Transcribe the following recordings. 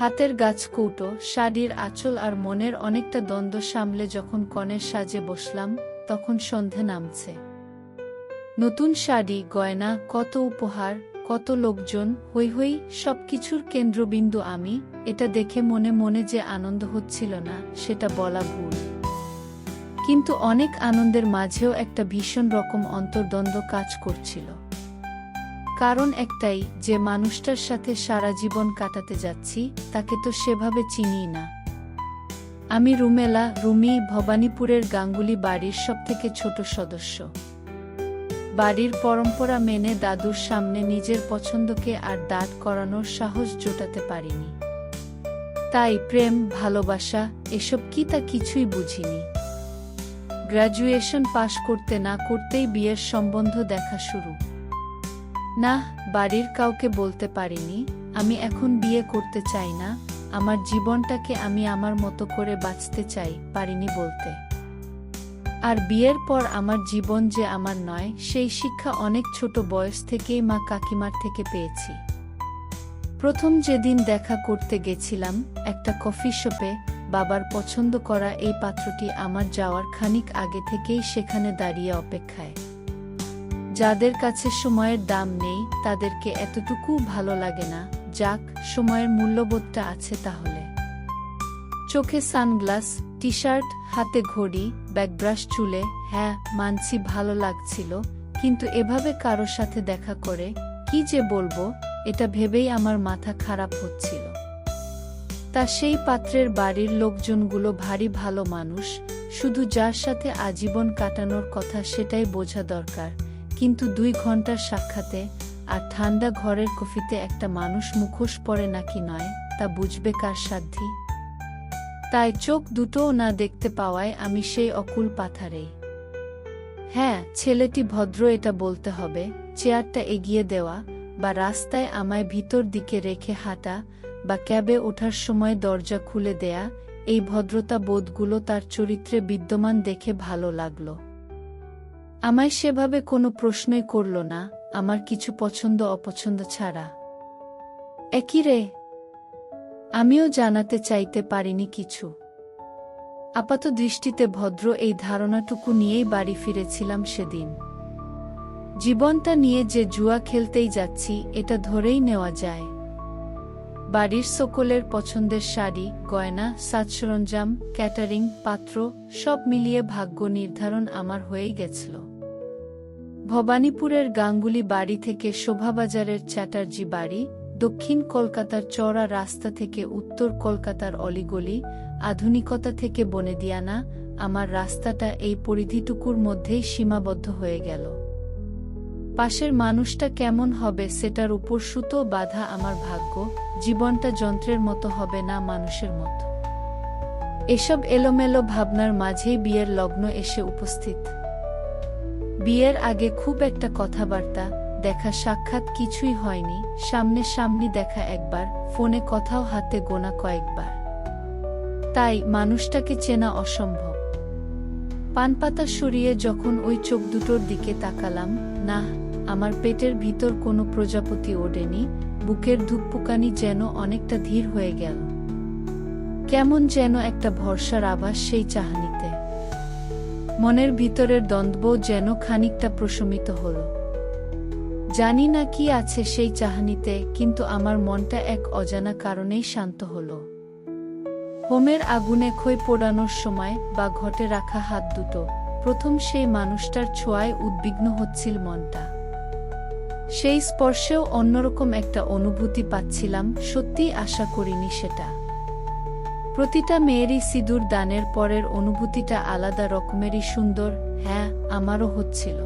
হাতের গাছ কৌটো, শাড়ির আঁচল আর মনের অনেকটা দ্বন্দ্ব সামলে যখন কনের সাজে বসলাম, তখন সন্ধে নামছে। নতুন শাড়ি, গয়না, কত উপহার, কত লোকজন, হই হই, সবকিছুর কেন্দ্রবিন্দু আমি, এটা দেখে মনে মনে যে আনন্দ হচ্ছিল না, সেটা বলা ভুল। কিন্তু অনেক আনন্দের মাঝেও একটা ভীষণ রকম অন্তর্দ্বন্দ্ব কাজ করছিল। কারণ একটাই, যে মানুষটার সাথে সারা জীবন কাটাতে যাচ্ছি, তাকে তো সেভাবে চিনি না। আমি রুমেলা, রুমি, ভবানীপুরের গাঙ্গুলি বাড়ির সবথেকে ছোট সদস্য। বাড়ির পরম্পরা মেনে দাদুর সামনে নিজের পছন্দকে আর দাঁত করানোর সাহস জোটাতে পারিনি। তাই প্রেম, ভালোবাসা, এসব কি তা কিছুই বুঝিনি। গ্র্যাজুয়েশন পাশ করতে না করতেই বিয়ের সম্বন্ধ দেখা শুরু। না, বাড়ির কাউকে বলতে পারিনি, আমি এখন বিয়ে করতে চাই না, আমার জীবনটাকে আমি আমার মতো করে বাঁচতে চাই, পারিনি বলতে। আর বিয়ের পর আমার জীবন যে আমার নয়, সেই শিক্ষা অনেক ছোট বয়স থেকেই মা কাকিমার থেকে পেয়েছি। প্রথম যেদিন দেখা করতে গেছিলাম, একটা কফি শপে, বাবার পছন্দ করা এই পাত্রটি আমার যাওয়ার খানিক আগে থেকেই সেখানে দাঁড়িয়ে অপেক্ষায়। যাদের কাছে সময়ের দাম নেই, তাদেরকে এতটুকু ভালো লাগে না, যাক, সময়ের মূল্যবোধটা আছে তাহলে। চোখে সানগ্লাস টি শার্ট হাতে ঘড়ি, ব্যাকব্রাশ চুলে হ্যাঁ মানছি ভালো লাগছিল, কিন্তু এভাবে কারও সাথে দেখা করে, কি যে বলব, এটা ভেবেই আমার মাথা খারাপ হচ্ছিল। তা সেই পাত্রের বাড়ির লোকজনগুলো ভারী ভালো মানুষ, শুধু যার সাথে আজীবন কাটানোর কথা সেটাই বোঝা দরকার। কিন্তু দুই ঘণ্টার সাক্ষাতে আর ঠান্ডা ঘরের কফিতে একটা মানুষ মুখোশ পরে নাকি নয়, তা বুঝবে কার সাধ্যি তাই চোখ দুটোও না দেখতে পাওয়ায় আমি সেই অকুল পাথারেই। হ্যাঁ ছেলেটি ভদ্র এটা বলতে হবে, চেয়ারটা এগিয়ে দেওয়া বা রাস্তায় আমায় ভিতর দিকে রেখে হাঁটা বা ক্যাবে ওঠার সময় দরজা খুলে দেয়া, এই ভদ্রতা বোধগুলো তার চরিত্রে বিদ্যমান দেখে ভালো লাগল। আমায় সেভাবে কোনো প্রশ্নই করল না, আমার কিছু পছন্দ অপছন্দ ছাড়া। একই রে, আমিও জানাতে চাইতে পারিনি কিছু। আপাত দৃষ্টিতে ভদ্র এই ধারণাটুকু নিয়েই বাড়ি ফিরেছিলাম সেদিন। জীবনটা নিয়ে যে জুয়া খেলতেই যাচ্ছি, এটা ধরেই নেওয়া যায়। বাড়ির সকলের পছন্দের শাড়ি, গয়না সাজসরঞ্জাম ক্যাটারিং, পাত্র, সব মিলিয়ে ভাগ্য নির্ধারণ আমার হয়েই গেছিল। ভবানীপুরের গাঙ্গুলি বাড়ি থেকে শোভাবাজারের চ্যাটার্জি বাড়ি, দক্ষিণ কলকাতার চড়া রাস্তা থেকে উত্তর কলকাতার অলিগলি, আধুনিকতা থেকে বনেদিয়ানা, আমার রাস্তাটা এই পরিধিটুকুর মধ্যেই সীমাবদ্ধ হয়ে গেল। পাশের মানুষটা কেমন হবে সেটার উপর সুতো বাধা আমার ভাগ্য, জীবনটা যন্ত্রের মতো হবে না মানুষের মতো। এসব এলোমেলো ভাবনার মাঝেই বিয়ের লগ্ন এসে উপস্থিত। বিয়ের আগে খুব একটা কথাবার্তা, দেখা সাক্ষাৎ কিছুই হয়নি, সামনে সামনি দেখা একবার, ফোনে কথাও হাতে গোনা কয়েকবার। তাই মানুষটাকে চেনা অসম্ভব। পানপাতা সরিয়ে যখন ওই চোখ দুটোর দিকে তাকালাম না আমার পেটের ভিতর কোনো প্রজাপতি ওডেনি বুকের ধুকপুকানি যেন অনেকটা ধীর হয়ে গেল। কেমন যেন একটা ভরসার আভাস সেই চাহানিতে। মনের ভিতরের দ্বন্দ্ব যেন খানিকটা প্রশমিত হল। জানি না কি আছে সেই চাহানিতে, কিন্তু আমার মনটা এক অজানা কারণেই শান্ত হল। হোমের আগুনে খই পোড়ানোর সময় বা ঘটে রাখা হাত দুটো, প্রথম সেই মানুষটার ছোঁয়ায় উদ্বিগ্ন হচ্ছিল মনটা। সেই স্পর্শেও অন্যরকম একটা অনুভূতি পাচ্ছিলাম, সত্যিই আশা করিনি সেটা। প্রতিটা মেয়েরই সিঁদুর দানের পরের অনুভূতিটা আলাদা রকমেরই সুন্দর হ্যাঁ আমারও হচ্ছিল।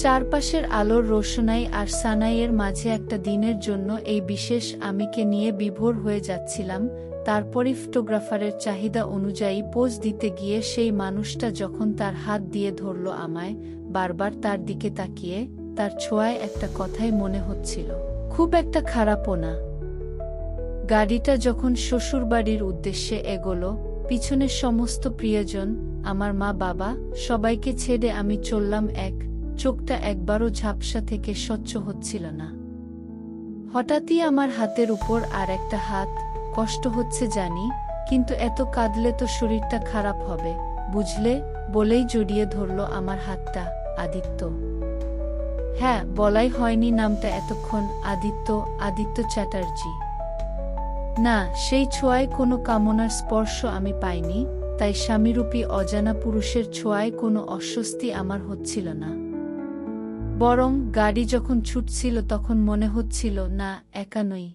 চারপাশের আলোর রোশনাই আর সানাইয়ের মাঝে একটা দিনের জন্য এই বিশেষ আমিকে নিয়ে বিভোর হয়ে যাচ্ছিলাম, তারপরই ফটোগ্রাফারের চাহিদা অনুযায়ী পোজ দিতে গিয়ে সেই মানুষটা যখন তার হাত দিয়ে ধরল আমায়, বারবার তার দিকে তাকিয়ে তার ছোঁয়ায় একটা কথাই মনে হচ্ছিল, খুব একটা খারাপও না। গাড়িটা যখন শ্বশুরবাড়ির উদ্দেশ্যে এগোলো, পিছনের সমস্ত প্রিয়জন, আমার মা, বাবা, সবাইকে ছেড়ে আমি চললাম এক, চোখটা একবারও ঝাপসা থেকে স্বচ্ছ হচ্ছিল না। হঠাৎই আমার হাতের উপর আর একটা হাত, কষ্ট হচ্ছে জানি, কিন্তু এত কাঁদলে তো শরীরটা খারাপ হবে, বুঝলে, বলেই জড়িয়ে ধরল আমার হাতটা, আদিত্য। হ্যাঁ বলাই হয়নি নামটা এতক্ষণ, আদিত্য আদিত্য চ্যাটার্জি। না, সেই ছোঁয়ায় কোনো কামনার স্পর্শ আমি পাইনি, তাই স্বামীরূপী অজানা পুরুষের ছোঁয়ায় কোনো অস্বস্তি আমার হচ্ছিল না। বরং গাড়ি যখন ছুটছিল তখন মনে হচ্ছিল, না, একা নই।